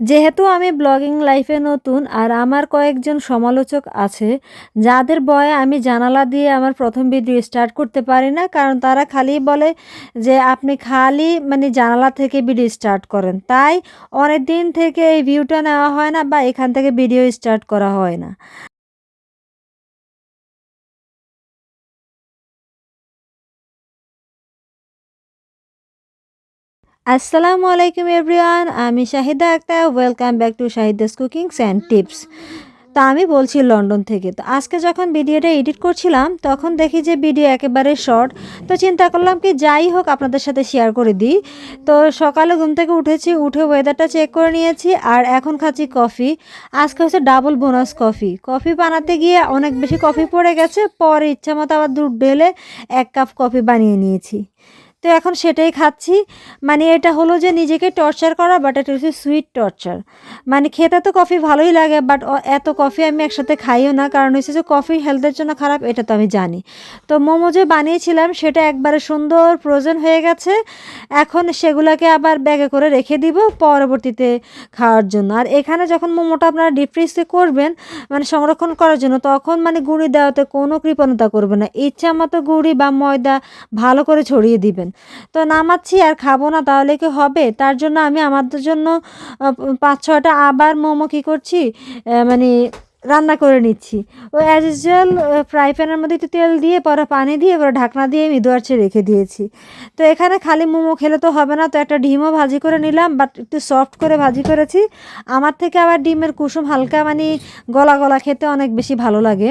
যেহেতু আমি ব্লগিং লাইফে নতুন আর আমার কয়েকজন সমালোচক আছে, যাদের বয়ে আমি জানালা দিয়ে আমার প্রথম ভিডিও স্টার্ট করতে পারি না, কারণ তারা খালি বলে যে আপনি খালি মানে জানালা থেকে ভিডিও স্টার্ট করেন। তাই অনেক দিন থেকে এই ভিউটা নেওয়া হয় না বা এখান থেকে ভিডিও স্টার্ট করা হয় না। আসসালামু আলাইকুম এভরিওয়ান, আমি Shahida Akter welcome back to Shahida's cookings and tips তা আমি বলছি লন্ডন থেকে, তো আজকে যখন ভিডিওটা এডিট করছিলাম, তখন দেখি যে ভিডিও একেবারে শর্ট তো চিন্তা করলাম কি যাই হোক আপনাদের সাথে শেয়ার করে দিই। তো সকালে ঘুম থেকে উঠেছি, উঠে ওয়েদারটা চেক করে নিয়েছি, আর এখন খাচ্ছি কফি আজকে হচ্ছে ডাবল বোনাস কফি কফি বানাতে গিয়ে অনেক বেশি কফি পড়ে গেছে, পরে ইচ্ছা মতো আবার দুধ ঢেলে এক কাপ কফি বানিয়ে নিয়েছি। তো এখন সেটাই খাচ্ছি। মানে এটা হলো যে নিজেকে টর্চার করা বাট এটা হচ্ছে সুইট টর্চার মানে খেতে তো কফি ভালোই লাগে বাট এত কফি আমি একসাথে খাইও না। কারণ হচ্ছে যে কফি হেলথের জন্য খারাপ, এটা তো আমি জানি। তো মোমো যে বানিয়েছিলাম, সেটা একবারে সুন্দর প্রয়োজন হয়ে গেছে। এখন সেগুলোকে আবার ব্যাগে করে রেখে দিব পরবর্তীতে খাওয়ার জন্য। আর এখানে যখন মোমোটা আপনারা ডিপ ফ্রিজে করবেন মানে সংরক্ষণ করার জন্য, তখন মানে গুঁড়ি দেওয়াতে কোনো কৃপণতা করবে না। ইচ্ছা মতো গুঁড়ি বা ময়দা ভালো করে ছড়িয়ে দিবেন। তো নামাচ্ছি আর খাব না তাহলে কি হবে? তার জন্য আমি আমাদের জন্য পাঁচ ছটা আবার মোমো কী করছি? মানে রান্না করে নিচ্ছি। ও অ্যাজ ইউজুয়াল ফ্রাই প্যানের মধ্যে একটু তেল দিয়ে, পরে পানি দিয়ে পরে ঢাকনা দিয়ে মৃদু আঁচে রেখে দিয়েছি। তো এখানে খালি মোমো খেলে তো হবে না, তো একটা ডিমও ভাজি করে নিলাম বাট একটু সফট করে ভাজি করেছি। আমার থেকে আবার ডিমের কুসুম হালকা মানে গলা গলা খেতে অনেক বেশি ভালো লাগে।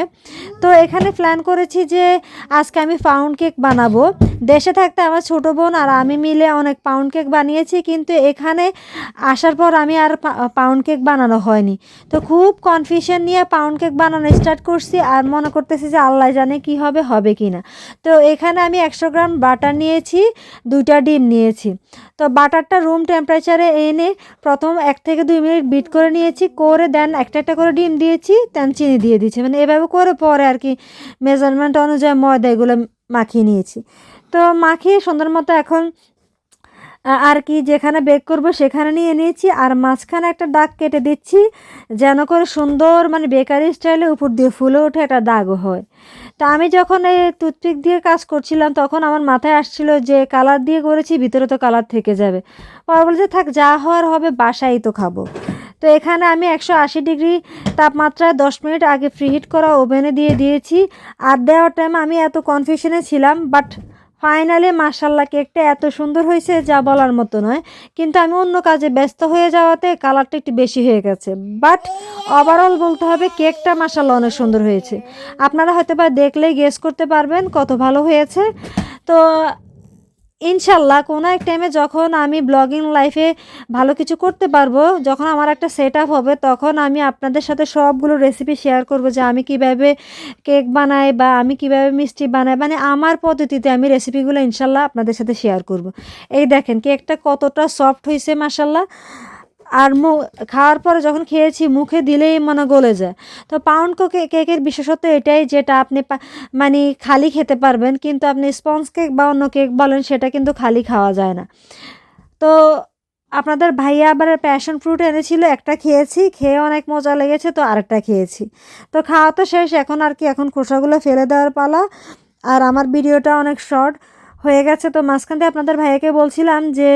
তো এখানে প্ল্যান করেছি যে আজকে আমি পাউন্ড কেক বানাবো। দেশে থাকতে আমার ছোটো বোন আর আমি মিলে অনেক পাউন্ড কেক বানিয়েছি, কিন্তু এখানে আসার পর আমি আর পাউন্ড কেক বানানো হয়নি। তো খুব কনফিউশন নিয়ে পাউন্ড কেক বানানো স্টার্ট করছি আর মনে করতেছি যে আল্লাহ জানে কি হবে হবে কি না তো এখানে আমি একশো গ্রাম বাটার নিয়েছি, দুইটা ডিম নিয়েছি। তো বাটারটা রুম টেম্পারেচারে এনে প্রথম এক থেকে দুই মিনিট বিট করে নিয়েছি, করে দেন একটা একটা করে ডিম দিয়েছি দেন চিনি দিয়ে দিয়েছি। মানে এভাবে করে পরে আর কি মেজারমেন্ট অনুযায়ী ময়দা এগুলো মাখিয়ে নিয়েছি। তো মাখিয়ে সুন্দর মতো এখন আর কি যেখানে বেক করব সেখানে নিয়ে নিয়েছি, আর মাঝখানে একটা দাগ কেটে দিচ্ছি, যেন করে সুন্দর মানে বেকারি স্টাইলে উপর দিয়ে ফুলে ওঠে একটা দাগও হয়। তো আমি যখন এই টুথপিক দিয়ে কাজ করছিলাম, তখন আমার মাথায় আসছিল যে কালার দিয়ে করেছি, ভিতরে তো কালার থেকে যাবে। পরে বলছে, থাক, যা হওয়ার হবে, বাসায় তো খাব। তো এখানে আমি একশো আশি ডিগ্রি তাপমাত্রায় দশ মিনিট আগে ফ্রিহিট করা ওভেনে দিয়ে দিয়েছি, আর দেওয়ার টাইম আমি এত কনফিউশনে ছিলাম বাট ফাইনালি মাসাল্লা কেকটা এত সুন্দর হয়েছে যা বলার মতো নয়। কিন্তু আমি অন্য কাজে ব্যস্ত হয়ে যাওয়াতে কালারটা একটু বেশি হয়ে গেছে। বাট ওভারঅল বলতে হবে কেকটা মার্শাল্লা অনেক সুন্দর হয়েছে। আপনারা হয়তো বা দেখলেই গেস করতে পারবেন কত ভালো হয়েছে। তো ইনশাল্লাহ কোনো এক টাইমে যখন আমি ব্লগিং লাইফে ভালো কিছু করতে পারব, যখন আমার একটা সেট আপ হবে, তখন আমি আপনাদের সাথে সবগুলো রেসিপি শেয়ার করব যে আমি কীভাবে কেক বানাই বা আমি কীভাবে মিষ্টি বানাই। মানে আমার পদ্ধতিতে আমি রেসিপিগুলো ইনশাল্লাহ আপনাদের সাথে শেয়ার করব। এই দেখেন কেকটা কতটা সফট হয়েছে মাসাল্লাহ আর মু, খাওয়ার পরে যখন খেয়েছি, মুখে দিলেই মনে গলে যায়। তো পাউন্ড কেকের বিশেষত্ব এটাই যেটা আপনি মানে খালি খেতে পারবেন, কিন্তু আপনি স্পঞ্জ কেক বা অন্য কেক বলেন, সেটা কিন্তু খালি খাওয়া যায় না। তো আপনাদের ভাইয়া আবার প্যাশন ফ্রুট এনেছিল, একটা খেয়েছি, খেয়ে অনেক মজা লেগেছে, তো আরেকটা খেয়েছি। তো খাওয়া তো শেষ, এখন আর কি, এখন খোসাগুলো ফেলে দেওয়ার পালা। আর আমার ভিডিওটা অনেক শর্ট হয়ে গেছে। তো মাঝখান দিয়ে আপনাদের ভাইয়াকে বলছিলাম যে,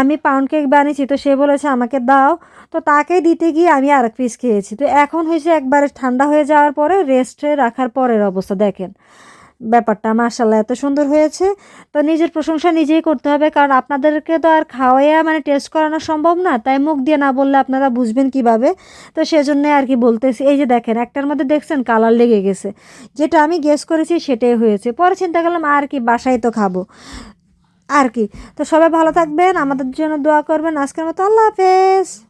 আমি পাউন্ড কেক বানিয়েছি। তো সে বলেছে, আমাকে দাও। তো তাকে দিতে গিয়ে আমি আরেক পিস খেয়েছি। তো এখন হয়েছে একবারে ঠান্ডা হয়ে যাওয়ার পরে রেস্টে রাখার পরের অবস্থা, দেখেন। ব্যাপারটা মার্শাল্লাহ এত সুন্দর হয়েছে। তো নিজের প্রশংসা নিজেই করতে হবে, কারণ আপনাদেরকে তো আর খাওয়াইয়া মানে টেস্ট করানো সম্ভব না, তাই মুখ দিয়ে না বললে আপনারা বুঝবেন কীভাবে। তো সেজন্য আর কি বলতেছি, এই যে দেখেন, একটার মধ্যে দেখছেন কালার লেগে গেছে। যেটা আমি গেস করেছি সেটাই হয়েছে। পরে চিন্তা করলাম, আর কি, বাসায় তো খাব। আর কি, তো সবাই ভালো থাকবেন, আমাদের জন্য দোয়া করবেন। আজকের মতো আল্লাহ হাফেজ।